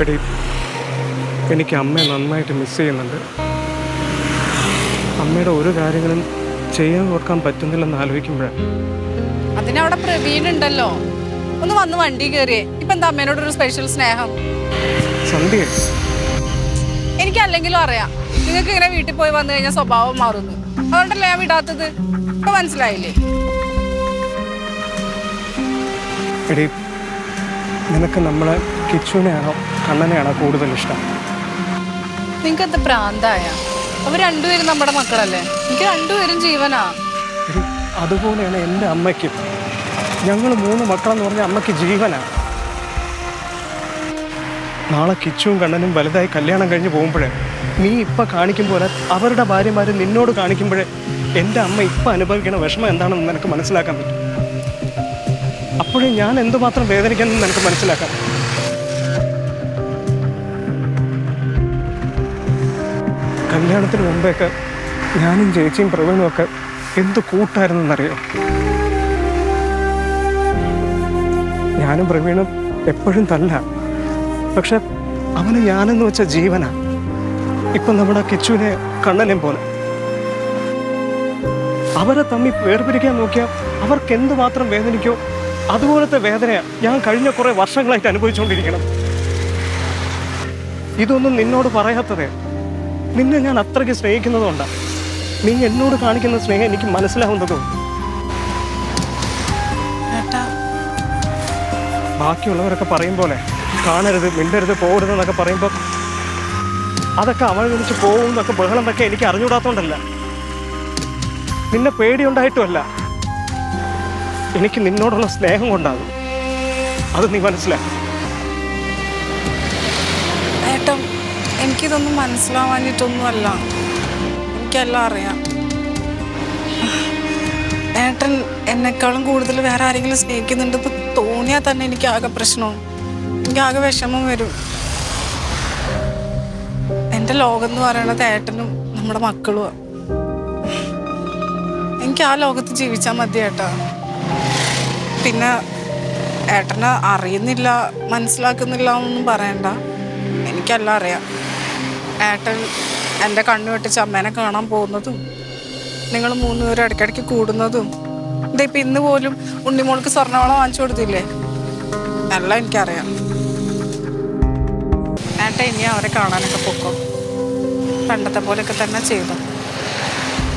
എടി എനിക്ക് അമ്മയെ നന്നായിട്ട് മിസ് ചെയ്യുന്നുണ്ട്. അമ്മയുടെ ഓരോ കാര്യങ്ങളും ചെയ്യാൻ ഓർക്കാൻ പറ്റുന്നില്ലെന്ന് ആലോചിക്കുമ്പോഴാണ് അതിനവിടെ പ്രവീൺ ഉണ്ടല്ലോ. ഒന്ന് വന്ന് വണ്ടി കയറിയേ ഇപ്പൊ എന്താ അമ്മേനോട് ഒരു സ്പെഷ്യൽ സ്നേഹം? സന്ധ്യ. എനിക്കല്ലെങ്കിലും അറിയാം. നിങ്ങൾക്ക് ഇങ്ങനെ വീട്ടിൽ പോയി വന്നു കഴിഞ്ഞാൽ സ്വഭാവം മാറുന്നു. അതുകൊണ്ടല്ലേ ഞാൻ വിടാത്തത്? ഇപ്പൊ മനസ്സിലായില്ലേ? എടി നിനക്ക് നമ്മളെ കിച്ചുവിനെയാണോ കണ്ണനെയാണോ കൂടുതൽ ഇഷ്ടം നിങ്ങൾക്ക് എന്ത് പ്രാന്തായ? അവർ രണ്ടുപേരും നമ്മുടെ മക്കളല്ലേ? എനിക്ക് രണ്ടുപേരും ജീവനാ. അതുപോലെയാണ് എന്റെ അമ്മയ്ക്കും. ഞങ്ങൾ മൂന്ന് മക്കളെന്ന് പറഞ്ഞ അമ്മയ്ക്ക് ജീവനാണ് നാളെ കിച്ചുവും കണ്ണനും വലുതായി കല്യാണം കഴിഞ്ഞ് പോകുമ്പോഴേ നീ ഇപ്പം കാണിക്കും പോലെ അവരുടെ ഭാര്യമാർ നിന്നോട് കാണിക്കുമ്പോഴേ എന്റെ അമ്മ ഇപ്പം അനുഭവിക്കുന്ന വിഷമം എന്താണെന്ന് നിനക്ക് മനസ്സിലാക്കാൻ പറ്റും. അപ്പോഴേ ഞാൻ എന്തുമാത്രം വേദനിക്കുന്നെന്ന് നിനക്ക് മനസ്സിലാക്കാം. കല്യാണത്തിന് മുമ്പേക്ക് ഞാനും ചേച്ചിയും പ്രവീണും ഒക്കെ എന്ത് കൂട്ടായിരുന്നെന്നറിയോ? ഞാനും പ്രവീണും എപ്പോഴും തല്ല. പക്ഷെ അവന് ഞാനെന്ന് വെച്ച ജീവനാ. ഇപ്പം നമ്മുടെ കിച്ചുവിനെ കണ്ണനെ പോലെ. അവരെ തമ്മിൽ വേർപിരിക്കാൻ നോക്കിയാൽ അവർക്ക് എന്തുമാത്രം വേദനിക്കോ അതുപോലത്തെ വേദനയാണ് ഞാൻ കഴിഞ്ഞ കുറേ വർഷങ്ങളായിട്ട് അനുഭവിച്ചുകൊണ്ടിരിക്കണം ഇതൊന്നും നിന്നോട് പറയാത്തതേ. നിന്നെ ഞാൻ അത്രയ്ക്ക് സ്നേഹിക്കുന്നതുകൊണ്ടാണ് നീ എന്നോട് കാണിക്കുന്ന സ്നേഹം എനിക്ക് മനസ്സിലാവുന്നതും. ബാക്കിയുള്ളവരൊക്കെ പറയും പോലെ കാണരുത് മിണ്ടരുത് പോകരുത് എന്നൊക്കെ പറയുമ്പോൾ അതൊക്കെ അവൾ വിളിച്ച് പോകും എന്നൊക്കെ ബഹളം എന്നൊക്കെ എനിക്ക് അറിഞ്ഞുകൂടാത്തോണ്ടല്ല. നിന്നെ പേടിയുണ്ടായിട്ടുമല്ല. എനിക്ക് നിന്നോടുള്ള സ്നേഹം കൊണ്ടാകും. അത് നീ മനസ്സിലാക്കും എനിക്കിതൊന്നും മനസ്സിലാവാനിട്ടൊന്നുമല്ല എനിക്കെല്ലാം അറിയാം. ഏട്ടൻ എന്നെക്കാളും കൂടുതൽ വേറെ ആരെങ്കിലും സ്നേഹിക്കുന്നുണ്ടെന്ന് തോന്നിയാൽ തന്നെ എനിക്ക് ആകെ പ്രശ്നവും. എനിക്ക് ആകെ വിഷമം വരും. എന്റെ ലോകം എന്ന് പറയണത് ഏട്ടനും നമ്മുടെ മക്കളുമാണ് എനിക്ക് ആ ലോകത്ത് ജീവിച്ചാൽ മതി ഏട്ടാ പിന്നെ ഏട്ടന് അറിയുന്നില്ല മനസ്സിലാക്കുന്നില്ല എന്നൊന്നും പറയണ്ട. എനിക്കെല്ലാം അറിയാം. ഏട്ടൻ എന്റെ കണ്ണു വെട്ടിച്ച് അമ്മേനെ കാണാൻ പോകുന്നതും നിങ്ങൾ മൂന്ന് പേരും ഇടയ്ക്കിടയ്ക്ക് കൂടുന്നതും ഇതേ ഇപ്പം ഇന്ന് പോലും ഉണ്ണിമോൾക്ക് സ്വർണവളം വാങ്ങിച്ചു കൊടുത്തില്ലേ? എല്ലാം എനിക്കറിയാം. ഏട്ടൻ ഇനി അവരെ കാണാനൊക്കെ പൊക്കോ? പണ്ടത്തെ പോലെയൊക്കെ തന്നെ ചെയ്തു?